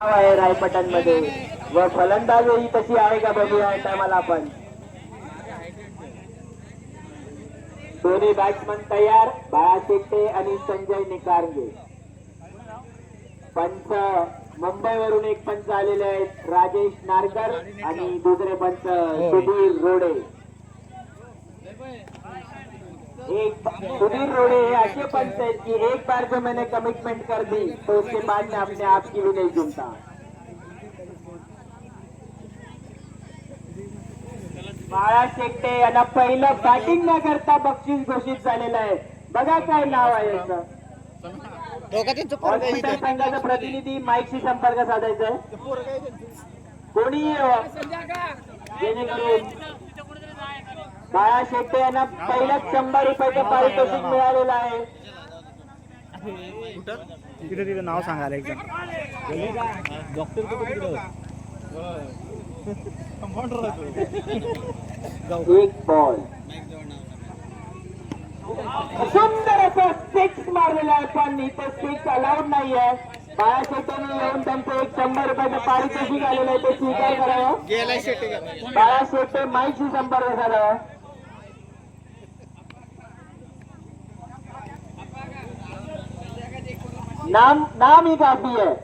आहे रायपटनमध्ये व फलंदाजही तशी आहे का बघूया टायमाला आपण. दोन्ही बॅट्समन तयार बाळा शेट्टे आणि संजय निकारगे. पंच मुंबईवरून एक पंच आलेले आहेत राजेश नारकर आणि दुसरे पंच सुधीर रोडे. एक सुधीर रोडे हे असे पंच आहेत की एक बार जो मैंने कमिटमेंट कर दी तो उसके बाद में अपने आप की भी नहीं सुनता बाळा शेट्टे यांना पहिलं बॅटिंग न करता बक्षीस घोषित झालेलं आहे. बघा काय नाव आहे याचं. हॉस्पिटल संघाचा प्रतिनिधी माईकशी संपर्क साधायचा आहे? कोणी जेणेकरून बाळा शेट्टे यांना पहिल्याच शंभर रुपयाचं पारितोषिक मिळालेलं आहे. तिथे तिथे नाव सांगायला एकदम एक बॉल सुंदर असं सिक्स मारलेला आहे पण इथं सिक्स अलाउड नाहीये. बाळा शेट्ट्याने येऊन त्यांचं एक शंभर रुपयाचं पारितोषिक आलेलं आहे ते स्वीकार करावं. बाळा शेट्टे माईशी संपर्क साधावा नाम नाम ही काफी है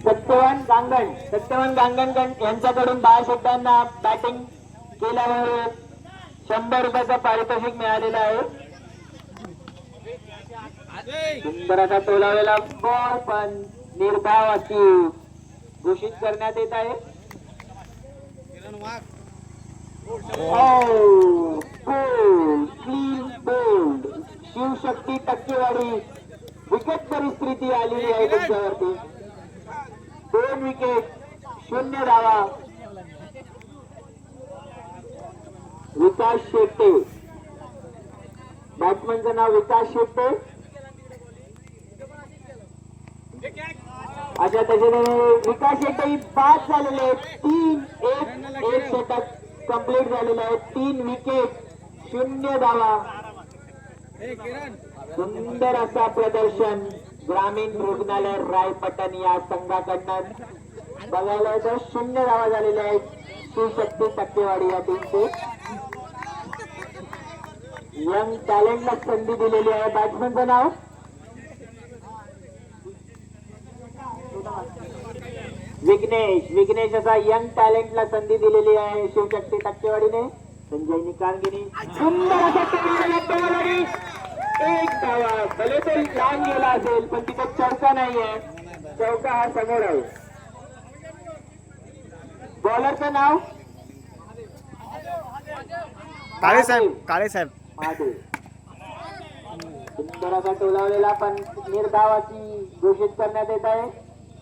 सत्यवान गांगण सत्यवान गांगण यांच्याकडून बाळा शेट्ट्यांना बॅटिंग केल्यावर शंभर रुपयाचं पारितोषिक मिळालेलं आहे सुंदर असा टोलावलेला बॉल पण निर्धाव अशी घोषित करण्यात येत आहे क्लीन शिवशक्ती टक्केवारी विकेट परिस्थिती आलेली आहे तुमच्यावरती दोन विकेट शून्य धावा. विकास शेट्टे. बॅट्समनचं नाव विकास शेट्टे. अच्छा त्याच्याने विकास शेट्टे पाच झालेले आहेत. तीन एक एक षटक कंप्लीट झालेले आहेत. तीन विकेट शून्य धावा. सुंदर असा प्रदर्शन ग्रामीण रुग्णालय रायपटण या संघाकडनं. बघायला तर शून्य धावा झालेल्या आहेत शिवशक्ती टक्केवाडी या टीमचे यंग टॅलेंटला संधी दिलेली आहे. बॅट्समनचं नाव? विघ्नेश. विघ्नेश असा यंग टॅलेंटला संधी दिलेली आहे. शिवशक्ती टक्केवाडीने संजय निकांगिनी। सुंदर असा टोललेला बॉल आणि एक धावा भले तो लांब गेला असेल पण तिथे चौका नाहीये चौका हा समोर आहे बॉलरचं नाव काळे साहेब काळे साहेब. महादेव. सुंदर असा टोलावलेला पण निर्धावाची घोषित करण्यात येत आहे.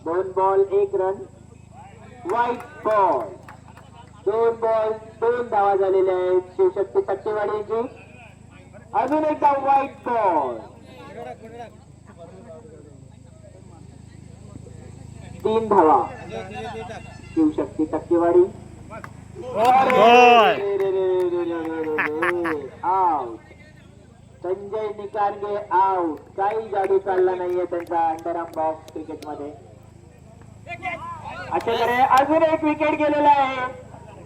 दोन बॉल एक रन व्हाईट बॉल दोन बॉल दोन धावा झालेल्या आहेत. शिवशक्ती यांची अजून एकदा व्हाईट बॉल तीन धावा. शिवशक्ती टक्केवाडी. आउट संजय निकारगे आउट काही जादू चालला नाहीये त्यांचा अंडरआर्म बॉक्स क्रिकेटमध्ये. अशा तऱ्हे अजून एक विकेट गेलेला आहे.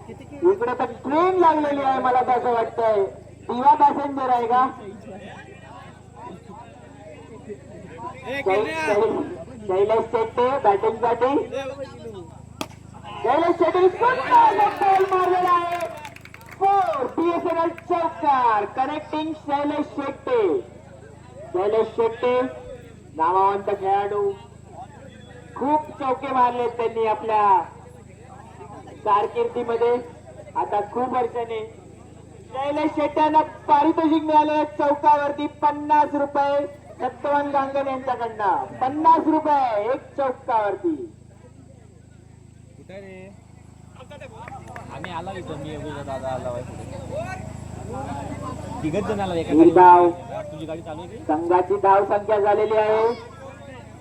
इकडे तर ट्रेन लागलेली आहे मला तर असं वाटतंय. दिवा पॅसेंजर आहे का? शैलेश शेट्टे बॅटिंगसाठी शैलेश शेट्टी बॉल मारलेला आहे. फोर बीएसएनएल चौकार. कनेक्टिंग शैलेश शेट्टे. शैलेश शेट्टे नामावंत खेळाडू. खूप चौके मारलेत त्यांनी आपल्या कारकिर्दीमध्ये आता खूप वर्षाने शैलेश शेट्ट्यांना पारितोषिक मिळाले चौकावरती पन्नास रुपये सत्यवान गांगण यांच्याकडनं. पन्नास रुपये एक चौकावरती. आम्ही आला इथं. मी एवढं दादा आला तिघच जण आला एका निर्धाव गाडीत. तुझी गाडी चालू आहे की? संघाची धाव संख्या झालेली आहे.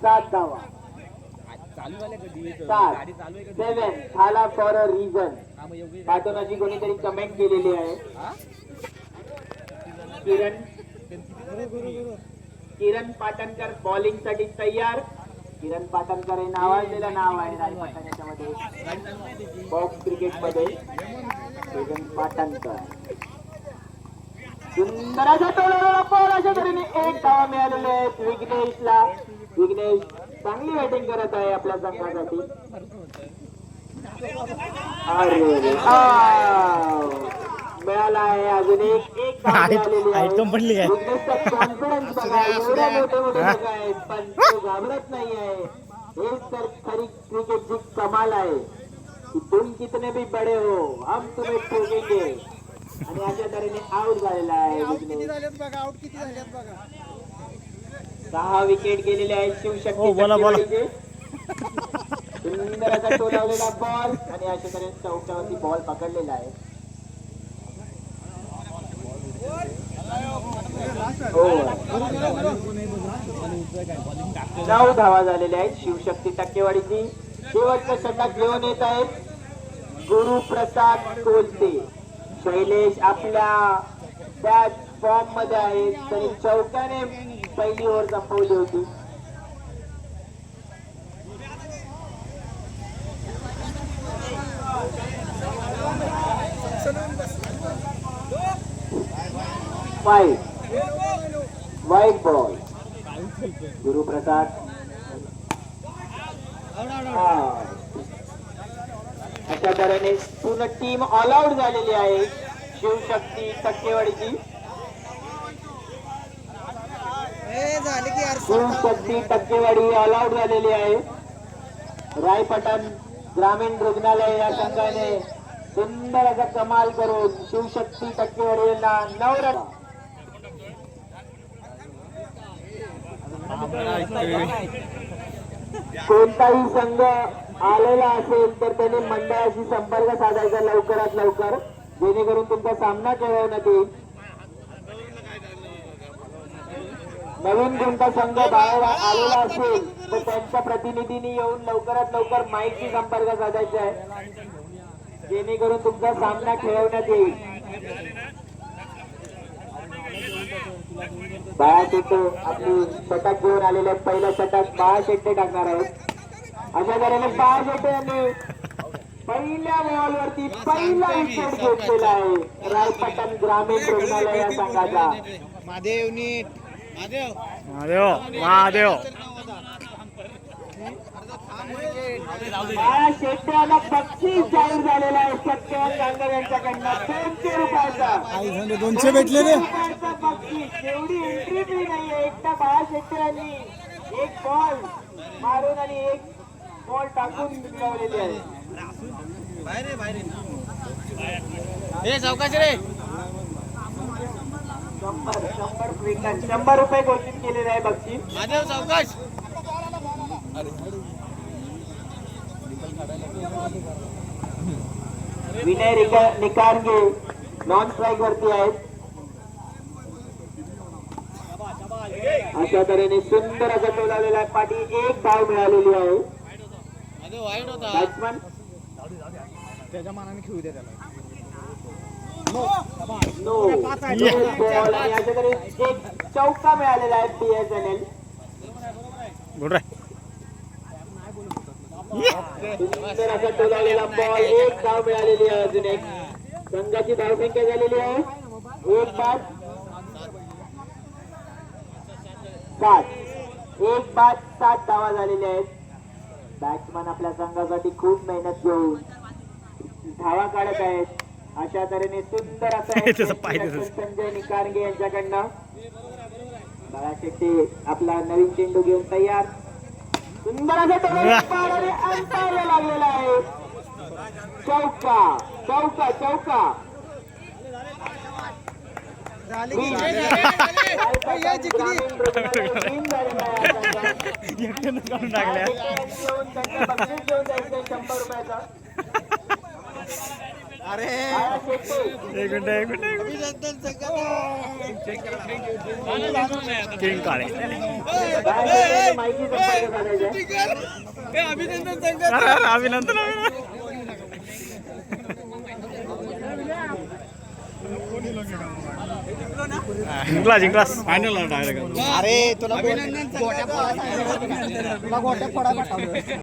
सात धावा चालू झाल्या कधी इथं? सात सेवन झाला फॉर अ रिझन पाठवण्याची कोणीतरी कमेंट केलेली आहे? किरण. किरण पाटणकर बॉलिंगसाठी तयार. किरण पाटणकर हे नावाजलेलं नाव आहे राजपाटण याच्यामध्ये. बॉक्स क्रिकेटमध्ये. किरण पाटणकर. सुंदर अशा तऱ्हेने एक धावा मिळालेले आहेत विघ्नेशला. विघ्नेश चांगली बॅटिंग करत आहे आपल्या संघासाठी. अरे. मिळाला आहे अजून एक कॉन्फिडन्स बघा एवढे मोठे मोठे लोक आहेत पण तो घाबरत नाही आहे हेच तर खरी क्रिकेटची कमाल आहे. की तुम कितने भी बडे हो हम तुम्हें ठोकेंगे. आणि अशा तऱ्हेने आउट झालेला आहे. विघ्नेश सहा विकेट गेलेले आहेत शिवशक्ती हो, बोला, बोला. सुंदर असा बॉल आणि अशा तऱ्हेने चौक्यावरती बॉल पकडलेला आहे हो. नऊ धावा झालेल्या आहेत शिवशक्ती टक्केवाडीची शेवटचं षटक घेऊन येत आहेत गुरुप्रसाद कोलते शैलेश आपल्या त्याच फॉर्ममध्ये आहेत त्यांनी चौकाने पहिली ओव्हर संपवली होती. वाईट बॉल गुरुप्रसाद. अशा तऱ्हेने पूर्ण टीम ऑल आउट झालेली आहे. शिवशक्ती टक्केवाडीची शिवशक्ती टक्केवाडी ऑल आउट झालेली आहे. रायपटण ग्रामीण रुग्णालय या संघाने सुंदर असा कमाल करून शिवशक्ती टक्केवाडीला नऊ रन. कोणताही संघ आलेला असेल तर त्याने मंडळाशी संपर्क साधायचा लवकरात लवकर. जेणेकरून तुमचा सामना खेळवण्यात येईल नवीन कोणता संघ बाहेर आलेला असेल तर त्यांच्या प्रतिनिधींनी येऊन लवकरात लवकर माईकशी संपर्क साधायचा आहे. जेणेकरून तुमचा सामना खेळवण्यात येईल. बाळा शेट्टे आपली षटक घेऊन आलेले आहेत पहिलं षटक बाळा शेट्टे टाकणार आहेत अशा तऱ्हेने बाळा शेट्टे यांनी पहिल्या बॉलवरती पहिला विकेट घेतलेला आहे. रायपटण ग्रामीण रुग्णालय या संघाचा महादेव महादेव बक्षीस जाहीर झालेला आहे. सत्यवान गांगर यांच्याकडनं दोनशे रुपयाचा. दोनशे भेटले रे. रुपयाचं बक्षीस एवढी एंट्री फी नाहीये. एकटा बाळा शेट्टे यांनी एक बॉल मारून आणि एक बॉल टाकून लावलेली आहे. शंभर शंभर रुपये घोषित केलेले आहे बक्षीस विनय रिका- निकारगे नॉन स्ट्राईक वरती आहेत. अशा तऱ्हेने सुंदर असा टोलावलेला आहे. पाठी एक धाव मिळालेली आहे. बॅट्समन त्याच्या मानाने खेळू दे त्याला. नो बॉल आणि एक चौका मिळालेला आहे पी एस एन एल सुंदर असा टोलावलेला बॉल एक धाव मिळालेली आहे अजून एक संघाची धावसंख्या झालेली आहे एक पाच सात एक पाच सात धावा झालेल्या आहेत बॅट्समन आपल्या संघासाठी खूप मेहनत घेऊन धावा काढत आहेत अशा तऱ्हेने सुंदर असं. संजय निकारगे यांच्याकडनं. बाळा शेट्टी आपला नवीन चेंडू घेऊन तयार. सुंदर असं लागलेला आहे. चौका चौका चौका. शंभर रुपयाचा शेट्टी एक मिनिट एक मिनिट किंग काळे. अरे, अरे, अभिनंदन अभिनंदन. जिंकला जिंकलास फायनल डायरेक्ट अरे तुला. तुला गोट्या